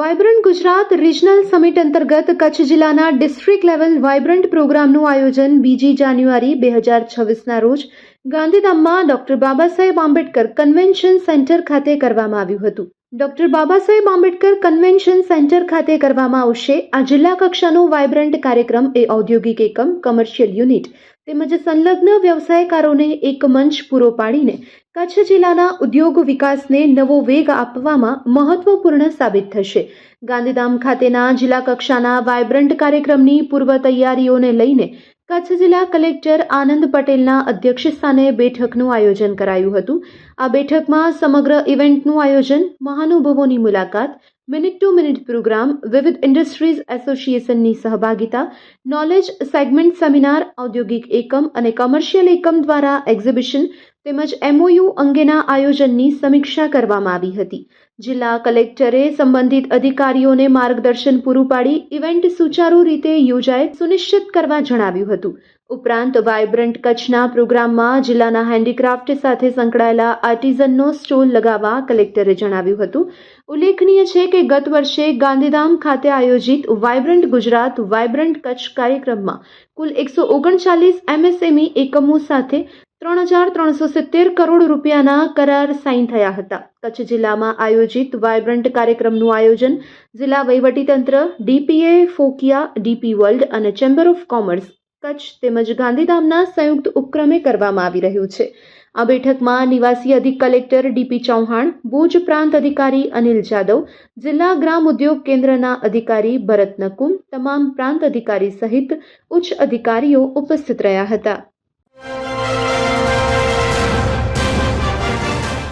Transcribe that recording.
Vibrant Gujarat regional summit અંતર્ગત કચ્છ જિલ્લાના district level vibrant પ્રોગ્રામનું આયોજન બીજી જાન્યુઆરી બે હજાર છવ્વીસના રોજ ગાંધીધામમાં doctor Baba Saheb Ambedkar convention centre ખાતે કરવામાં આવ્યું હતું. Doctor Baba Saheb Ambedkar convention centre ખાતે કરવામાં આવશે. આ જિલ્લા કક્ષાનો વાયબ્રન્ટ કાર્યક્રમ એ ઔદ્યોગિક એકમ કમર્શિયલ યુનિટ તેમજ સંલગ્ન વ્યવસાયકારોને એક મંચ પૂરો પાડીને કચ્છ જિલ્લાના ઉદ્યોગ વિકાસને નવો વેગ આપવામાં મહત્વપૂર્ણ સાબિત થશે. ગાંધીધામ ખાતેના જિલ્લા કક્ષાના વાયબ્રન્ટ કાર્યક્રમની પૂર્વ તૈયારીઓને લઈને કચ્છ જિલ્લા કલેક્ટર આનંદ પટેલના અધ્યક્ષસ્થાને બેઠકનું આયોજન કરાયું હતું. આ બેઠકમાં સમગ્ર ઇવેન્ટનું આયોજન મહાનુભાવોની મુલાકાત, મિનિટ ટુ મિનિટ પ્રોગ્રામ, વિવિધ ઇન્ડસ્ટ્રીઝ એસોસિએશનની સહભાગિતા, નોલેજ સેગમેન્ટ સેમિનાર, ઔદ્યોગિક એકમ અને કમર્શિયલ એકમ દ્વારા એક્ઝિબિશન તેમજ એમઓયુ અંગેના આયોજનની સમીક્ષા કરવામાં આવી હતી. જિલ્લા કલેક્ટરે સંબંધિત અધિકારીઓને માર્ગદર્શન પૂરું પાડી ઇવેન્ટ સુચારુ રીતે યોજાય સુનિશ્ચિત કરવા જણાવ્યું હતું. ઉપરાંત વાયબ્રન્ટ કચ્છના પ્રોગ્રામમાં જિલ્લાના હેન્ડીક્રાફ્ટ સાથે સંકળાયેલા આર્ટિઝનનો સ્ટોલ લગાવવા કલેક્ટરે જણાવ્યું હતું. ઉલ્લેખનીય છે કે ગત વર્ષે ગાંધીધામ ખાતે આયોજિત વાયબ્રન્ટ ગુજરાત વાયબ્રન્ટ કચ્છ કાર્યક્રમમાં કુલ એકસો ઓગણચાલીસ એમએસએમઈ એકમો સાથે ત્રણ હજાર ત્રણસો સિત્તેર કરોડ રૂપિયાના કરાર સાઇન થયા હતા. કચ્છ જિલ્લામાં આયોજિત વાયબ્રન્ટ કાર્યક્રમનું આયોજન જિલ્લા વહીવટીતંત્ર, ડીપીએ, ફોકિયા, ડીપી વર્લ્ડ અને ચેમ્બર ઓફ કોમર્સ, કચ્છ તેમજ ગાંધીધામના સંયુક્ત ઉપક્રમે કરવામાં આવી રહ્યું છે. આ બેઠકમાં નિવાસી અધિક કલેક્ટર ડીપી ચૌહાણ, ભુજ પ્રાંત અધિકારી અનિલ જાદવ, જિલ્લા ગ્રામ ઉદ્યોગ કેન્દ્રના અધિકારી ભરત નકુમ, તમામ પ્રાંત અધિકારી સહિત ઉચ્ચ અધિકારીઓ ઉપસ્થિત રહ્યા હતા.